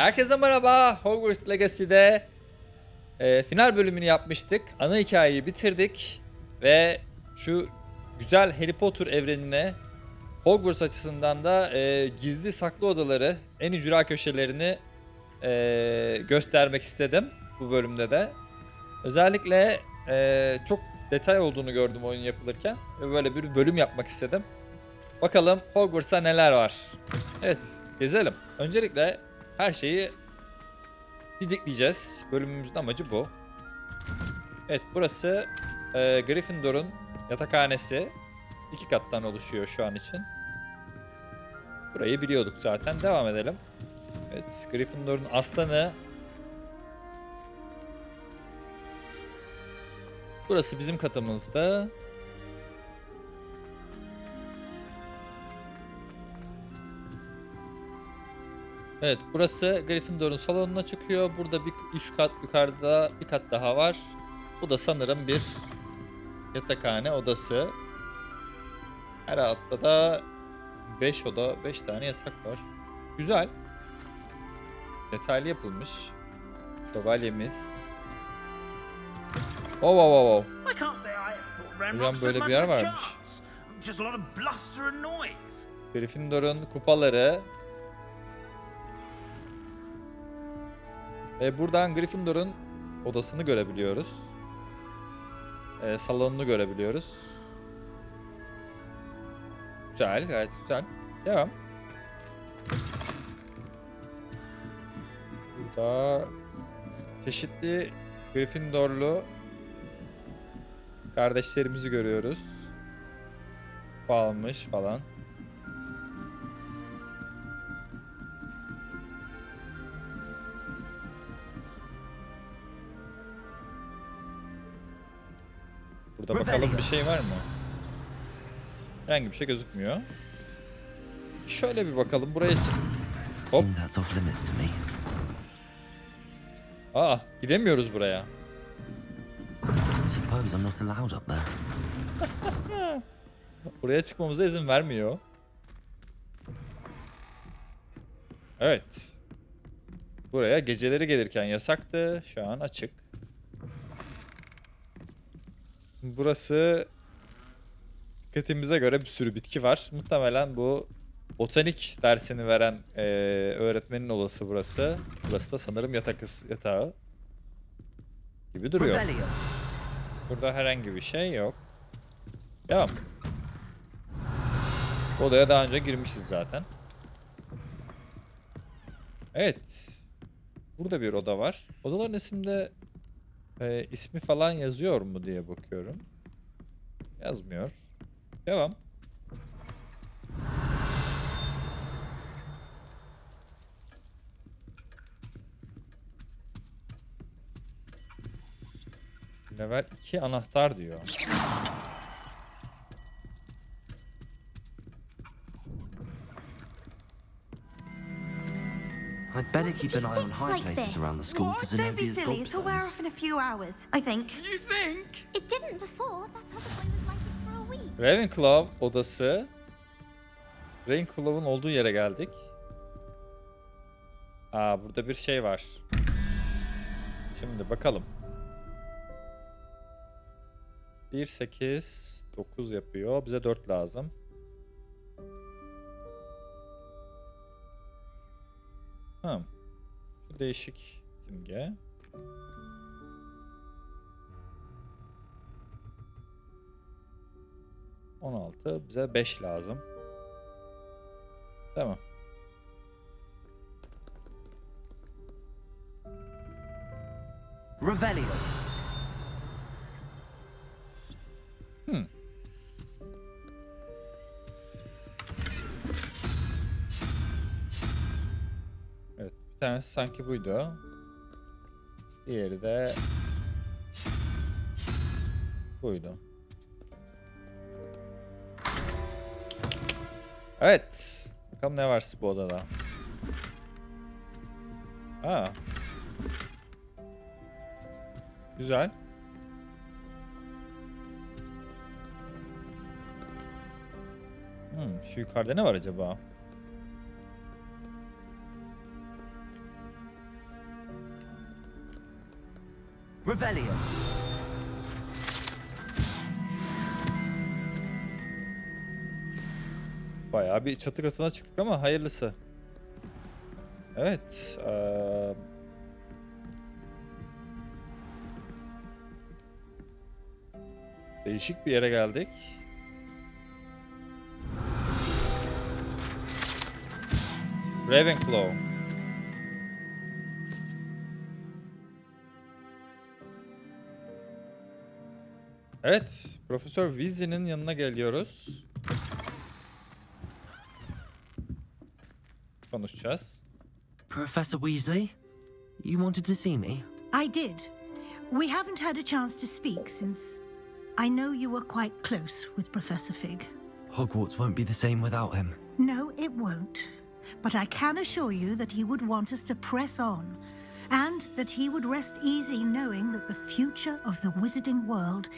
Herkese merhaba. Hogwarts Legacy'de e, final bölümünü yapmıştık. Ana hikayeyi bitirdik. Ve şu güzel Harry Potter evrenine Hogwarts açısından da e, gizli saklı odaları, en ücra köşelerini e, göstermek istedim bu bölümde de. Özellikle e, çok detay olduğunu gördüm oyun yapılırken. Ve böyle bir bölüm yapmak istedim. Bakalım Hogwarts'a neler var. Evet, gezelim. Öncelikle her şeyi didikleyeceğiz. Bölümümüzün amacı bu. Evet, burası e, Gryffindor'un yatakhanesi. İki kattan oluşuyor şu an için. Burayı biliyorduk zaten. Devam edelim. Evet, Gryffindor'un aslanı. Burası bizim katımızda. Evet burası Gryffindor'un salonuna çıkıyor. Burada bir üst kat yukarıda bir kat daha var. Bu da sanırım bir yatakhane odası. Her altta da 5 oda, 5 tane yatak var. Güzel. Detaylı yapılmış. Şövalyemiz. Oh, oh, oh, oh. Say I thought Hocam böyle bir yer varmış. chance. Just Ve buradan Gryffindor'un odasını görebiliyoruz. Ee, salonunu görebiliyoruz. Güzel, gayet güzel. Devam. Burada çeşitli Gryffindorlu kardeşlerimizi görüyoruz. Kupa almış falan. Bir şey var mı? Herhangi bir şey gözükmüyor. Şöyle bir bakalım buraya. Hop. Aa gidemiyoruz buraya. Buraya çıkmamıza izin vermiyor. Evet. Buraya geceleri gelirken yasaktı. Şu an açık. Burası dikkatimize göre bir sürü bitki var. Muhtemelen bu botanik dersini veren eee, öğretmenin odası burası. Burası da sanırım yatak yatağı gibi duruyor. Burada herhangi bir şey yok. Devam. Bu Odaya daha önce girmişiz zaten. Evet. Burada bir oda var. Odaların isimde e, ismi falan yazıyor mu diye bakıyorum. Yazmıyor. Devam. Level 2 anahtar diyor. I'd better keep an eye on high like places this? around the school for What? Don't be Zenobia's silly. It'll wear gobstones. off in a few hours, I think. You think? It didn't before. That other boy was like it for a week. Ravenclaw odası. Ravenclaw'un olduğu yere geldik. Aa burada bir şey var. Şimdi bakalım. 1 8 9 yapıyor. Bize 4 lazım. Hı. Şu değişik simge. On altı. Bize 5 lazım. Tamam. Revelio. Hmm. Tanesi sanki buydu. Diğeri de buydu. Evet. Bakalım ne var bu odada. Aa. Güzel. Hmm, şu yukarıda ne var acaba? Revelio. Bayağı bir çatı katına çıktık ama hayırlısı. Evet. eee, Değişik bir yere geldik. Ravenclaw. Evet, Profesör Weasley'nin yanına geliyoruz. Konuşacağız. Professor Weasley, you wanted to see me? I did. We haven't had a chance to speak since I know you were quite close with Professor Fig. Hogwarts won't be the same without him. No, it won't. But I can assure you that he would want us to press on, and that he would rest easy knowing that the future of the wizarding world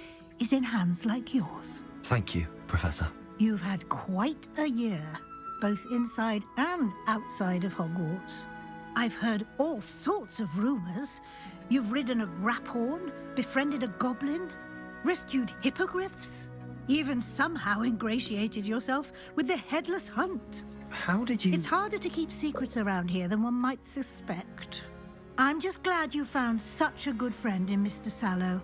is in hands like yours. Thank you, Professor. You've had quite a year, both inside and outside of Hogwarts. I've heard all sorts of rumours. You've ridden a graphorn, befriended a goblin, rescued hippogriffs, even somehow ingratiated yourself with the headless hunt. How did you... It's harder to keep secrets around here than one might suspect. I'm just glad you found such a good friend in Mr. Sallow.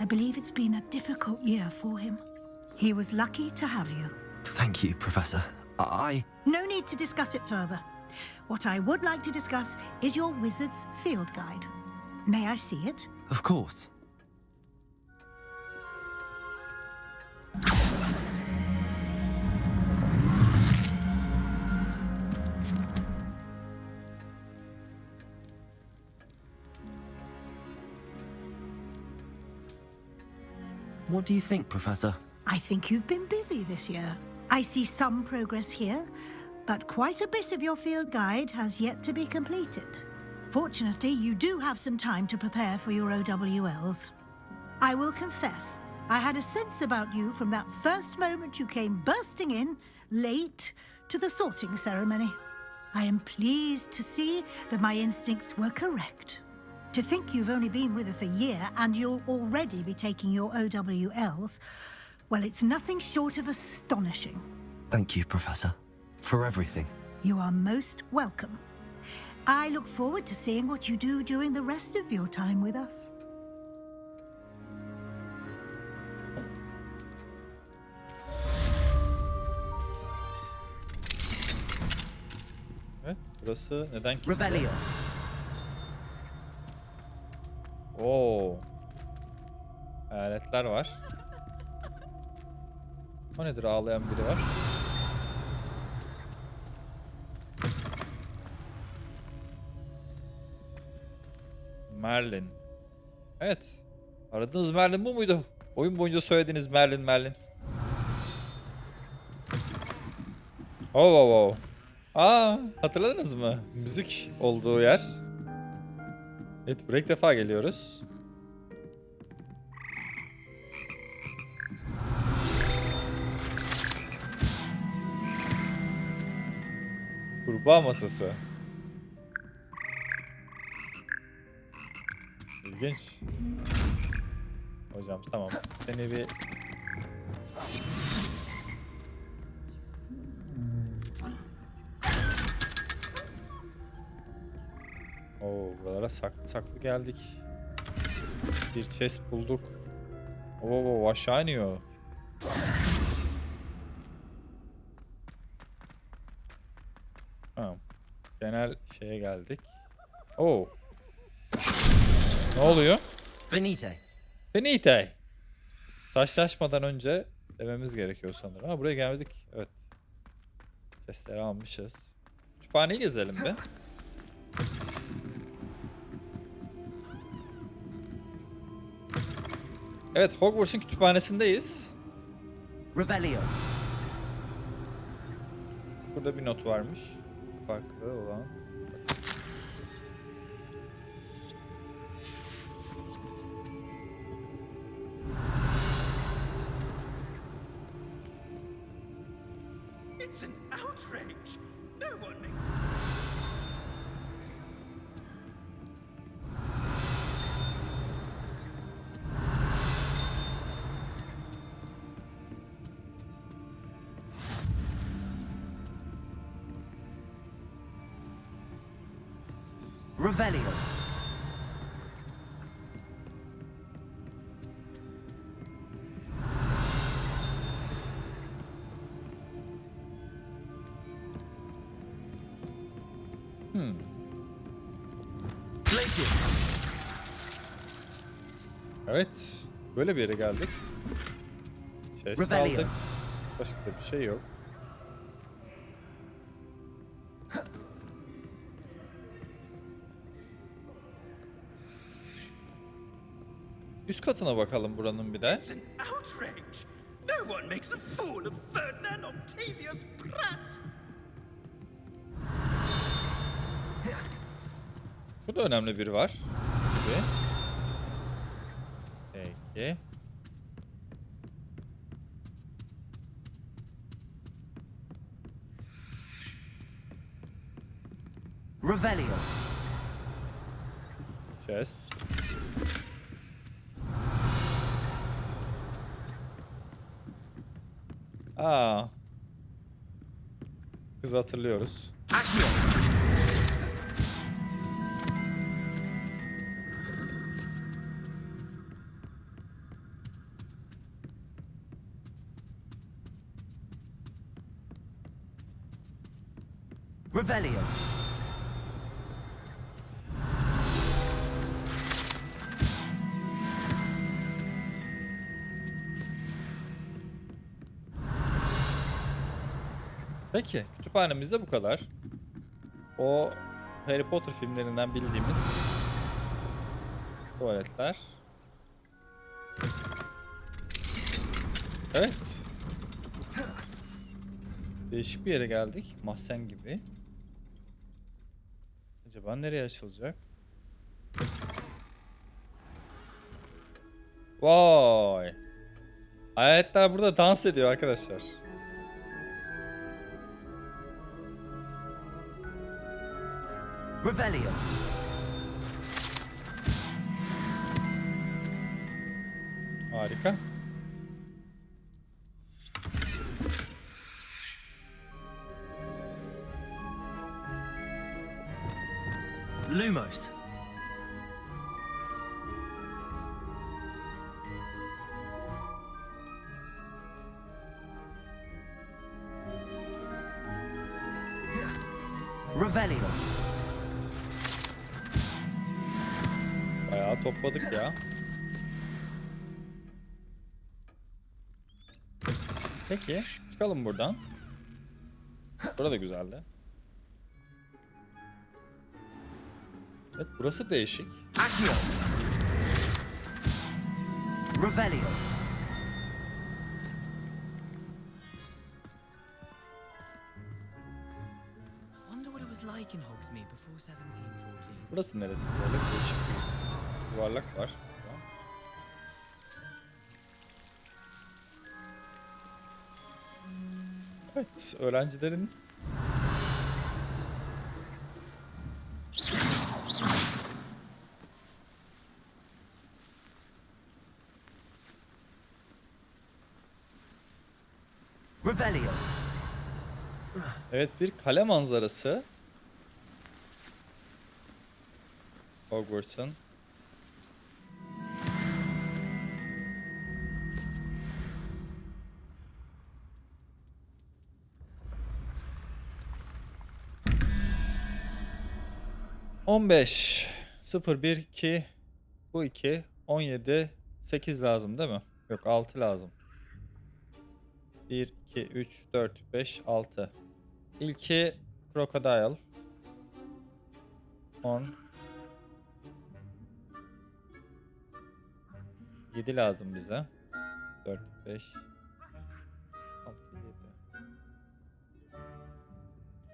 I believe it's been a difficult year for him. He was lucky to have you. Thank you, Professor. I... No need to discuss it further. What I would like to discuss is your wizard's field guide. May I see it? Of course. What do you think, Professor? I think you've been busy this year. I see some progress here, but quite a bit of your field guide has yet to be completed. Fortunately, you do have some time to prepare for your OWLs. I will confess, I had a sense about you from that first moment you came bursting in, late, to the sorting ceremony. I am pleased to see that my instincts were correct. To think you've only been with us a year and you'll already be taking your OWLs, well, it's nothing short of astonishing. Thank you, Professor, for everything. You are most welcome. I look forward to seeing what you do during the rest of your time with us. Evet, burası neden kilitli? Revelio. Oo. Hayaletler var. O nedir ağlayan biri var. Merlin. Evet. Aradığınız Merlin bu muydu? Oyun boyunca söylediğiniz Merlin Merlin. Oh oh oh. Aa hatırladınız mı? Müzik olduğu yer. Evet buraya ilk defa geliyoruz. Kurbağa masası. İlginç. Hocam tamam. Seni bir... saklı saklı geldik. Bir chest bulduk. Oo aşağı iniyor. Tamam. Genel şeye geldik. Oo. Ne oluyor? Venite. Finite. Taşlaşmadan önce dememiz gerekiyor sanırım. Ha buraya gelmedik. Evet. Sesleri almışız. Kütüphaneyi gezelim bir. Evet Hogwarts'un kütüphanesindeyiz. Revelio. Burada bir not varmış. Farklı olan. Revelio. Hmm. Evet. Böyle bir yere geldik. Chest aldık. Başka da bir şey yok. Üst katına bakalım buranın bir de. No one makes a fool of Ferdinand Octavius Pratt. Burada önemli biri var. Gibi. Peki. Revelio. Chest. Aa. Kızı hatırlıyoruz. Accio. Peki, kütüphanemizde bu kadar. O Harry Potter filmlerinden bildiğimiz tuvaletler. Evet. Değişik bir yere geldik. Mahzen gibi. Acaba nereye açılacak? Vay. Hayaletler burada dans ediyor arkadaşlar. Revelio. Harika. Lumos. Topladık ya. Peki, çıkalım buradan. Burada güzeldi. Evet, burası değişik. Revelio. Burası neresi böyle? Değişik bir yuvarlak var. Evet, öğrencilerin. Evet bir kale manzarası. Hogwarts'ın. On beş. Sıfır bir iki. Bu iki. On yedi. Sekiz lazım değil mi? Yok altı lazım. 1, 2, 3, 4, 5, 6. İlki Crocodile. 10. 7 lazım bize. 4, 5, 6,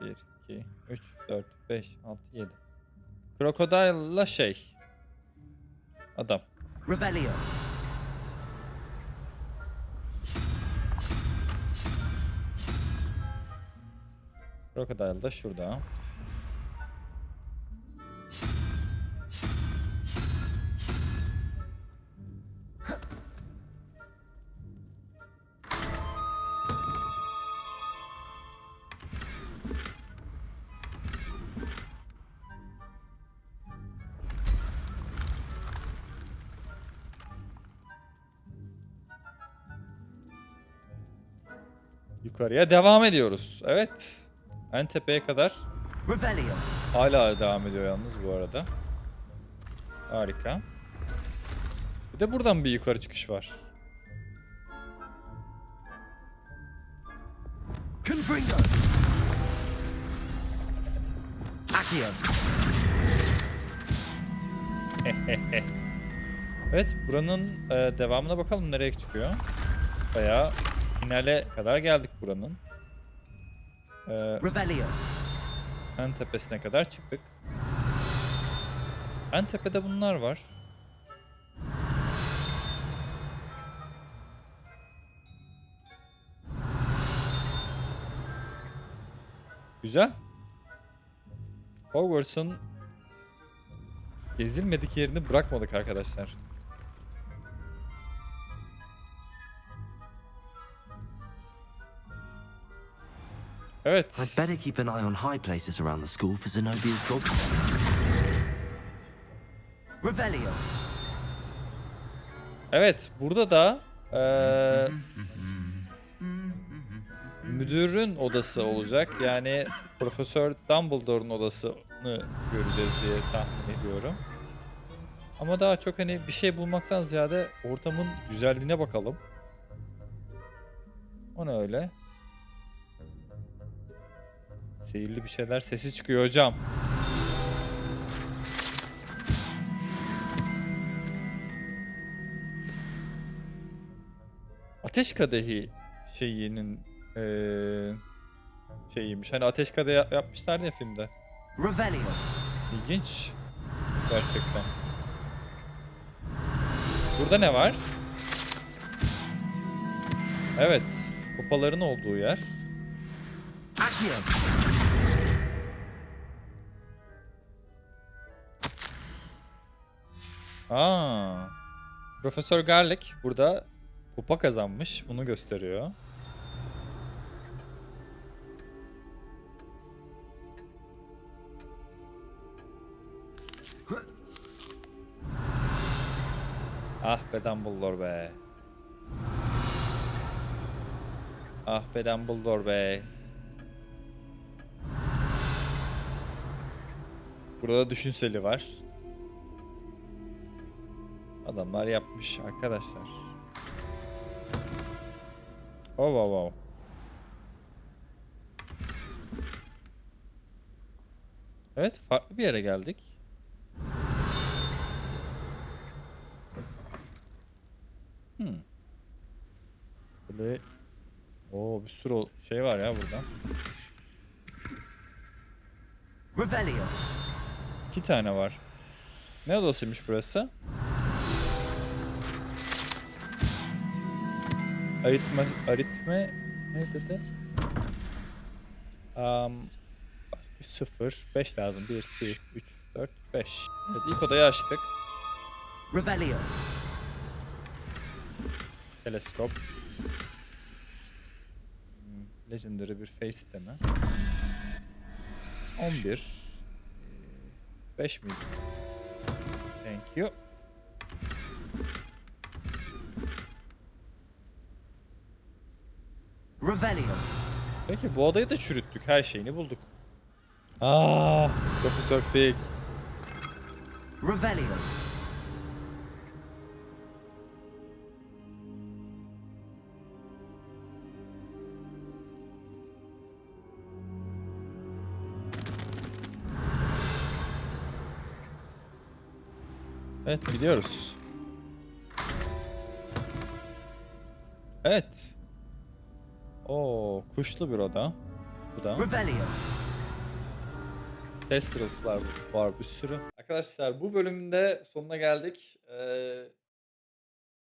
7. 1, 2, 3, 4, 5, 6, 7. Crocodile'la şey. Adam. Revelio. Crocodile da şurada. Yukarıya devam ediyoruz. Evet. En tepeye kadar hala devam ediyor yalnız bu arada. Harika. Bir de buradan bir yukarı çıkış var. Confringo. Accio. Evet buranın e, devamına bakalım nereye çıkıyor. Bayağı finale kadar geldik buranın. E, Revelio. en tepesine kadar çıktık. En tepede bunlar var. Güzel. Hogwarts'ın gezilmedik yerini bırakmadık arkadaşlar. Evet. I'd better keep an eye on high places around the school for Zenobia's gobstones. Revelio. Evet, burada da eee, müdürün odası olacak. Yani Profesör Dumbledore'un odasını göreceğiz diye tahmin ediyorum. Ama daha çok hani bir şey bulmaktan ziyade ortamın güzelliğine bakalım. O ne öyle? Seyirli bir şeyler sesi çıkıyor hocam. Ateş kadehi şeyinin eee şeyiymiş. Hani ateş kadehi yap- yapmışlardı ya filmde. Revelio. İlginç. Gerçekten. Burada ne var? Evet. Kupaların olduğu yer. Accio. Aa. Profesör Garlick burada kupa kazanmış. Bunu gösteriyor. Ah be Dumbledore be. Ah be Dumbledore be. Burada düşünseli var. Adamlar yapmış arkadaşlar. Oh wow wow. Evet farklı bir yere geldik. Hmm. Böyle Oo bir sürü o- şey var ya burada. Revelio. İki tane var. Ne odasıymış burası? Aritme, aritme ne dedi? Um, 0, 5 lazım. 1, 2, 3, 4, 5. Evet ilk odayı açtık. Revelio. Teleskop. Hmm, Legendary bir face itemi. 11. 5 miydi? Thank you. Revelio. Peki bu odayı da çürüttük. Her şeyini bulduk. Aa, Profesör Fig. Revelio. Evet gidiyoruz. Evet. Oo, kuşlu bir oda. Bu da. Revelio. Testras'lar var bir sürü. Arkadaşlar bu bölümde sonuna geldik. Ee,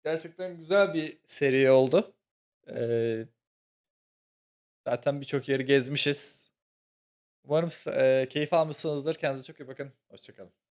gerçekten güzel bir seri oldu. Ee, zaten birçok yeri gezmişiz. Umarım e, keyif almışsınızdır. Kendinize çok iyi bakın. Hoşçakalın.